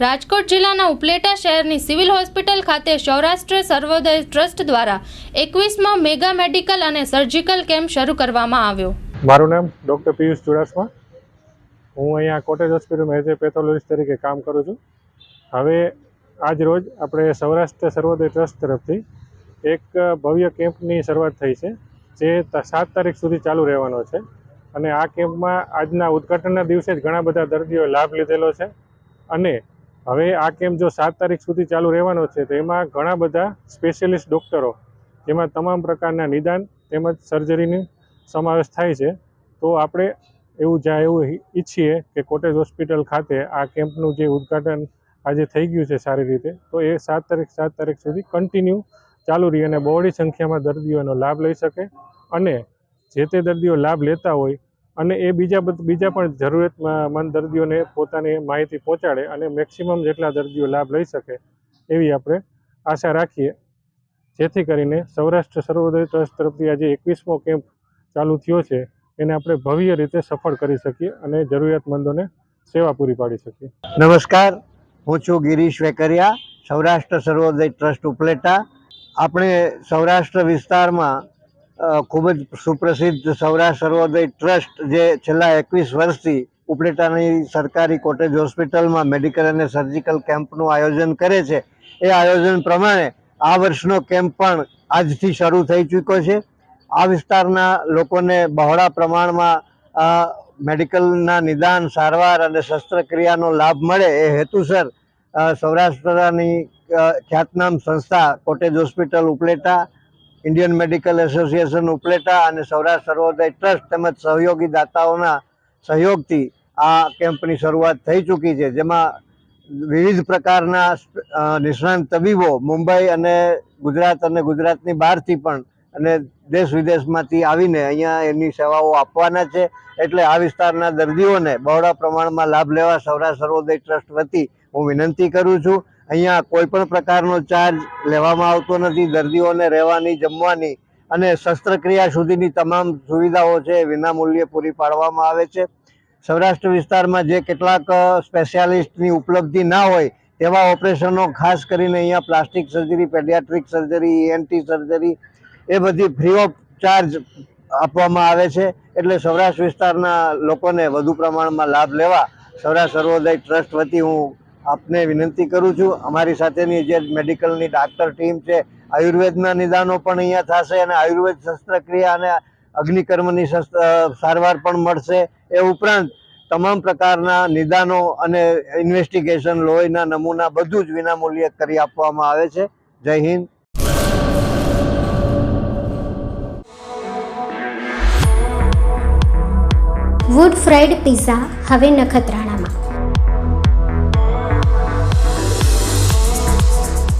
રાજકોટ જિલ્લાના ઉપલેટા શહેરની civil hospital ખાતે સૌરાષ્ટ્ર સર્વોદય ટ્રસ્ટ દ્વારા એકવીસમાં મેગા મેડિકલ અને સર્જિકલ કેમ્પ શરૂ કરવામાં આવ્યો. મારું નામ ડૉક્ટર પિયુષ ચુડાસમા. હું અહીંયા કોટેજ હોસ્પિટલમાં એઝ એ પેથોલોજીસ્ટ તરીકે કામ કરું છું. હવે આજ રોજ આપણે સૌરાષ્ટ્ર સર્વોદય ટ્રસ્ટ તરફથી એક ભવ્ય કેમ્પની શરૂઆત થઈ છે, જે સાત તારીખ સુધી ચાલુ રહેવાનો છે. અને આ કેમ્પમાં આજના ઉદ્ઘાટનના દિવસે જ ઘણા બધા દર્દીઓએ લાભ લીધેલો છે. અને હવે આ કેમ્પ જો સાત તારીખ સુધી ચાલુ રહેવાનો છે, તો એમાં ઘણા બધા સ્પેશિયલિસ્ટ ડૉક્ટરો જેમાં તમામ પ્રકારના નિદાન તેમજ સર્જરીની સમાવેશ થાય છે. તો આપણે એવું જ્યાં એવું ઈચ્છીએ કે કોટેજ હોસ્પિટલ ખાતે આ કેમ્પનું જે ઉદ્ઘાટન આજે થઈ ગયું છે સારી રીતે, તો એ સાત તારીખ સાત તારીખ સુધી કન્ટિન્યુ ચાલુ રહી અને બહોળી સંખ્યામાં દર્દીઓનો લાભ લઈ શકે અને જે તે દર્દીઓ લાભ લેતા હોય અને એ બીજા બીજા પણ જરૂરિયાતમંદ દર્દીઓને પોતાની માહિતી પહોંચાડે અને મેક્સિમમ જેટલા દર્દીઓ લાભ લઈ શકે એવી આપણે આશા રાખીએ. જેથી કરીને સૌરાષ્ટ્ર સર્વોદય ટ્રસ્ટ તરફથી આજે એકવીસમો કેમ્પ ચાલુ થયો છે. એને આપણે ભવ્ય રીતે સફળ કરી શકીએ અને જરૂરિયાતમંદોને સેવા પૂરી પાડી શકીએ. નમસ્કાર. હું છું ગિરીશ વેકરિયા, સૌરાષ્ટ્ર સર્વોદય ટ્રસ્ટ ઉપલેટા. આપણે સૌરાષ્ટ્ર વિસ્તારમાં ખૂબ જ સુપ્રસિદ્ધ સૌરાષ્ટ્ર સર્વોદય ટ્રસ્ટ જે છેલ્લા એકવીસ વર્ષથી ઉપલેટાની સરકારી કોટેજ હોસ્પિટલમાં મેડિકલ અને સર્જિકલ કેમ્પનું આયોજન કરે છે. એ આયોજન પ્રમાણે આ વર્ષનો કેમ્પ પણ આજથી શરૂ થઈ ચૂક્યો છે. આ વિસ્તારના લોકોને બહોળા પ્રમાણમાં મેડિકલના નિદાન, સારવાર અને શસ્ત્રક્રિયાનો લાભ મળે એ હેતુસર સૌરાષ્ટ્રની ખ્યાતનામ સંસ્થા cottage hospital Upleta Indian medical association Upleta અને સૌરાષ્ટ્ર સર્વોદય ટ્રસ્ટ તેમજ સહયોગી દાતાઓના સહયોગથી આ કેમ્પની શરૂઆત થઈ ચૂકી છે, જેમાં વિવિધ પ્રકારના નિષ્ણાંત તબીબો મુંબઈ અને ગુજરાત અને ગુજરાતની બહારથી પણ અને દેશ વિદેશમાંથી આવીને અહીંયા એની સેવાઓ આપવાના છે. એટલે આ વિસ્તારના દર્દીઓને બહોળા પ્રમાણમાં લાભ લેવા સૌરાષ્ટ્ર સર્વોદય ટ્રસ્ટ વતી હું વિનંતી કરું છું. અહીંયા કોઈ પણ પ્રકારનો ચાર્જ લેવામાં આવતો નથી. દર્દીઓને રહેવાની, જમવાની અને શસ્ત્રક્રિયા સુધીની તમામ સુવિધાઓ છે વિનામૂલ્યે પૂરી પાડવામાં આવે છે. સૌરાષ્ટ્ર વિસ્તારમાં જે કેટલાક સ્પેશિયાલિસ્ટની ઉપલબ્ધિ ના હોય તેવા ઓપરેશનો ખાસ કરીને અહીંયા plastic surgery, paediatric surgery ENT surgery એ બધી ફ્રી ઓફ ચાર્જ આપવામાં આવે છે. એટલે સૌરાષ્ટ્ર વિસ્તારના લોકોને વધુ પ્રમાણમાં લાભ લેવા સૌરાષ્ટ્ર સર્વોદય ટ્રસ્ટ વતી હું આપને વિનંતી કરું છું. અમારી સાથેની જે મેડિકલની ડાક્ટર ટીમ છે, આયુર્વેદના નિદાનો પણ અહીંયા થશે અને આયુર્વેદ શસ્ત્રક્રિયા અને અગ્નિકર્મની સારવાર પણ મળશે. એ ઉપરાંત તમામ પ્રકારના નિદાનો અને ઇન્વેસ્ટિગેશન લોહીના નમૂના બધું જ વિનામૂલ્યે કરી આપવામાં આવે છે. જય હિન્દ. વુડ ફ્રાઈડ પિઝા હવે નખત્રાણામાં